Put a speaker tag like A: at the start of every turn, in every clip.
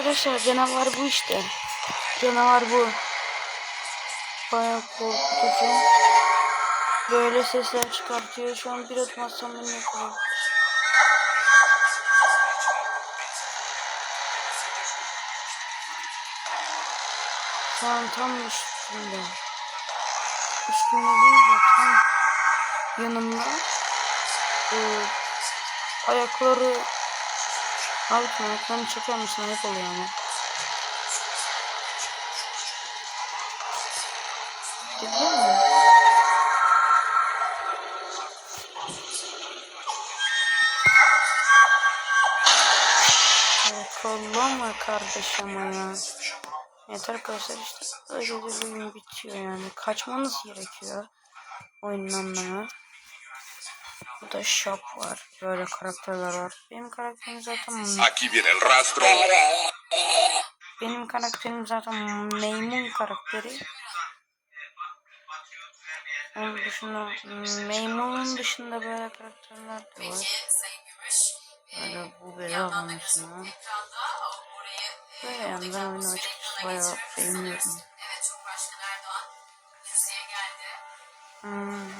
A: Arkadaşlar canavar bu işte. Canavar bu. Bayağı korkutucu. Böyle sesler çıkartıyor. Şu an bir adım atsam beni yakalar. Şu an tam üstünde. Üstünde değil de tam yanımda. Ee, ayakları Abi çeker misin? Ayıp oluyor ama. Gidiyor mu? Kollama kardeşim ya. Evet arkadaşlar işte öyle bir bitiyor yani. Kaçmanız gerekiyor. Oyunun anlamı. Burada shop var. Böyle karakterler var. Benim karakterim zaten
B: Aquí viene el rastro.
A: benim karakterim zaten maymun karakteri. Onun dışında maymunun dışında böyle karakterler de var. Böyle bu bela mesela. Böyle yani ben oyunu açıkçası bayağı beğeniyorum. Hmm?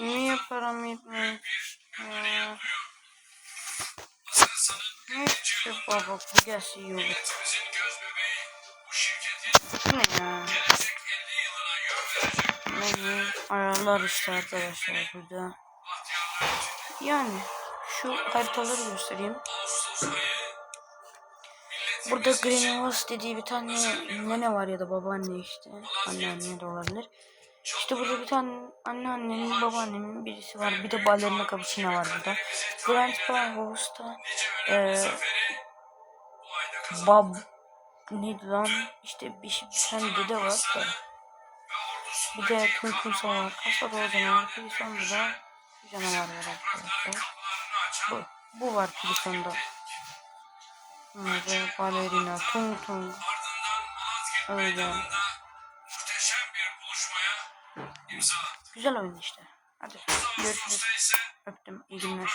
A: Niye param yetmiyor? Neyse baba bu
C: şirketin
A: Bu ne ya?
C: gelecek 50 yılına yön verecek
A: Ne? Ayarlar işte arkadaşlar burada. Yani şu haritaları göstereyim. Burada Greenhouse dediği bir tane nene var ya da babaanne işte. Anneanne de olabilir. İşte burada bir tane anneannemin babaannemin birisi var. Bir de balerina cappuccino var burada. Grand Playhouse'da
C: kazandı.
A: bab neydi lan? İşte bir, şey- bir tane dede var da. Bir de Tum Tum var. Kasada o canavar. Pilison'da da bir canavar var arkadaşlar. Bu, bu var Pilison'da. Ve balerina, Tung Tung. Öyle. Güzel oyun işte. Hadi görüşürüz. Öptüm. İyi günler.